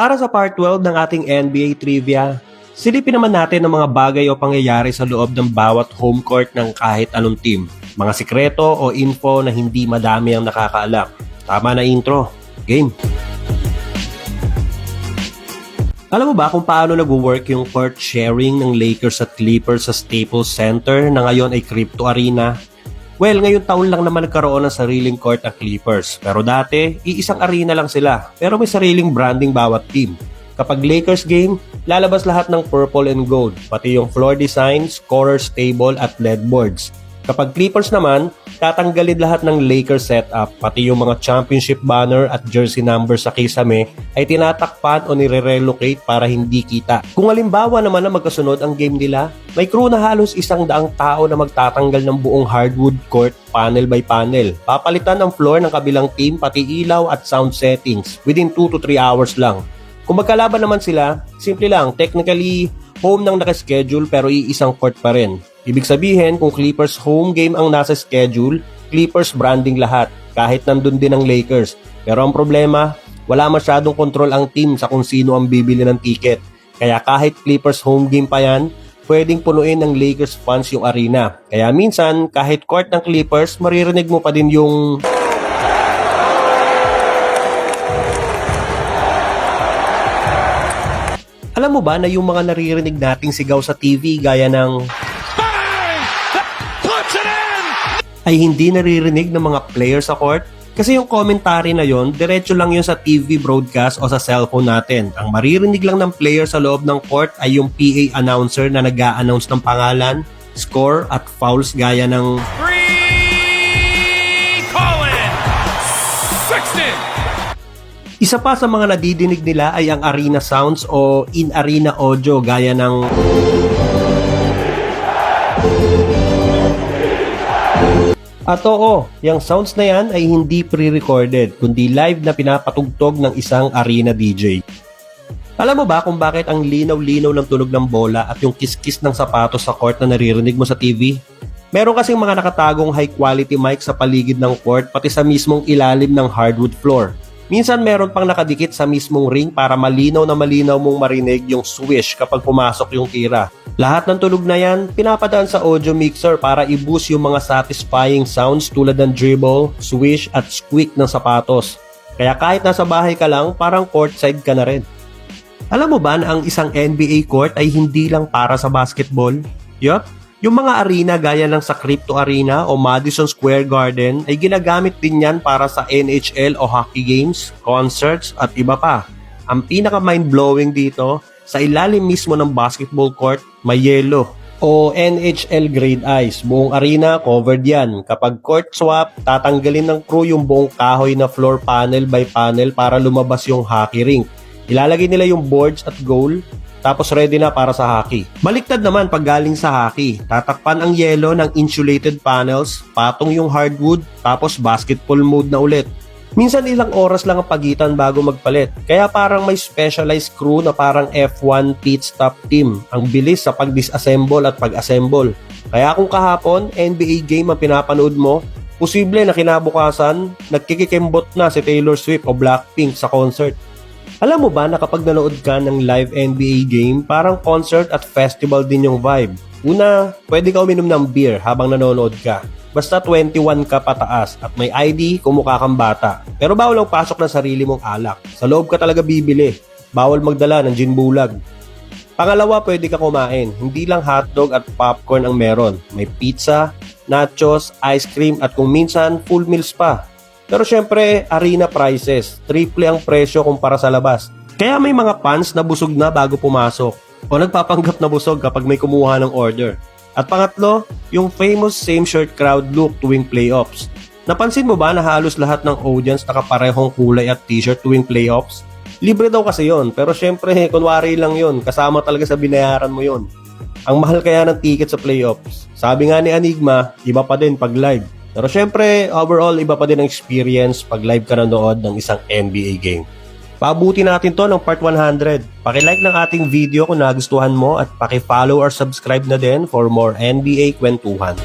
Para sa part 12 ng ating NBA trivia, silipin naman natin ang mga bagay o pangyayari sa loob ng bawat home court ng kahit anong team. Mga sikreto o info na hindi madami ang nakakaalam. Tama na intro. Game! Alam mo ba kung paano nag-work yung court sharing ng Lakers at Clippers sa Staples Center na ngayon ay Crypto Arena? Well, ngayong taon lang naman nagkaroon ng sariling court ang Clippers. Pero dati, iisang arena lang sila. Pero may sariling branding bawat team. Kapag Lakers game, lalabas lahat ng purple and gold, pati yung floor design, scorer's table at LED. Kapag Clippers naman, tatanggalin lahat ng Lakers setup, pati yung mga championship banner at jersey number sa kisame ay tinatakpan o nire-relocate para hindi kita. Kung halimbawa naman na magkasunod ang game nila, may crew na halos isang daang tao na magtatanggal ng buong hardwood court panel by panel. Papalitan ang floor ng kabilang team pati ilaw at sound settings within 2 to 3 hours lang. Kung magkalaban naman sila, simple lang, technically home nang nakaschedule pero iisang court pa rin. Ibig sabihin, kung Clippers home game ang nasa schedule, Clippers branding lahat, kahit nandun din ang Lakers. Pero ang problema, wala masyadong control ang team sa kung sino ang bibili ng ticket. Kaya kahit Clippers home game pa yan, pwedeng punuin ng Lakers fans yung arena. Kaya minsan, kahit court ng Clippers, maririnig mo pa din yung Alam mo ba na yung mga naririnig nating sigaw sa TV gaya ng ay hindi naririnig ng mga player sa court? Kasi yung commentary na yon, diretso lang yun sa TV broadcast o sa cellphone natin. Ang maririnig lang ng player sa loob ng court ay yung PA announcer na nag announce ng pangalan, score at fouls gaya ng Isa pa sa mga nadidinig nila ay ang arena sounds o in-arena audio gaya ng At oo, yung sounds na yan ay hindi pre-recorded, kundi live na pinapatugtog ng isang arena DJ. Alam mo ba kung bakit ang linaw-linaw ng tunog ng bola at yung kiskis ng sapatos sa court na naririnig mo sa TV? Meron kasing mga nakatagong high-quality mic sa paligid ng court pati sa mismong ilalim ng hardwood floor. Minsan meron pang nakadikit sa mismong ring para malinaw na malinaw mong marinig yung swish kapag pumasok yung tira. Lahat ng tunog na yan, pinapadaan sa audio mixer para i-boost yung mga satisfying sounds tulad ng dribble, swish at squeak ng sapatos. Kaya kahit nasa bahay ka lang, parang courtside ka na rin. Alam mo ba na ang isang NBA court ay hindi lang para sa basketball? Yup, yung mga arena gaya ng sa Crypto Arena o Madison Square Garden ay ginagamit din yan para sa NHL o hockey games, concerts at iba pa. Ang pinaka mind-blowing dito, sa ilalim mismo ng basketball court, may yelo o NHL grade ice. Buong arena covered yan. Kapag court swap, tatanggalin ng crew yung buong kahoy na floor panel by panel para lumabas yung hockey rink. Ilalagay nila yung boards at goal, tapos ready na para sa hockey. Baliktad naman pag galing sa hockey. Tatakpan ang yelo ng insulated panels, patong yung hardwood, tapos basketball mode na ulit. Minsan ilang oras lang ang pagitan bago magpalit. Kaya parang may specialized crew na parang F1 pit stop team. Ang bilis sa pag-disassemble at pag-assemble. Kaya kung kahapon, NBA game ang pinapanood mo, posible na kinabukasan, nagkikikembot na si Taylor Swift o Blackpink sa concert. Alam mo ba na kapag nanood ka ng live NBA game, parang concert at festival din yung vibe. Una, pwede ka uminom ng beer habang nanonood ka. Basta 21 ka pataas at may ID kung mukha kang bata. Pero bawal ang pasok ng sarili mong alak. Sa loob ka talaga bibili. Bawal magdala ng gin bulag. Pangalawa, pwede ka kumain. Hindi lang hotdog at popcorn ang meron. May pizza, nachos, ice cream at kung minsan full meals pa. Pero syempre, arena prices. Triple ang presyo kumpara sa labas. Kaya may mga fans na busog na bago pumasok. O nagpapanggap na busog kapag may kumuha ng order. At pangatlo, yung famous same shirt crowd look tuwing playoffs. Napansin mo ba na halos lahat ng audience nakaparehong kulay at t-shirt tuwing playoffs? Libre daw kasi yon, pero syempre, kunwari lang yon, kasama talaga sa binayaran mo yon. Ang mahal kaya ng ticket sa playoffs. Sabi nga ni Enigma, iba pa din pag live. Pero syempre, overall, iba pa din ang experience pag live ka nanood ng isang NBA game. Pabuti natin to ng part 100. Pakilike ng ating video kung nagustuhan mo at paki-follow or subscribe na din for more NBA kwentuhan.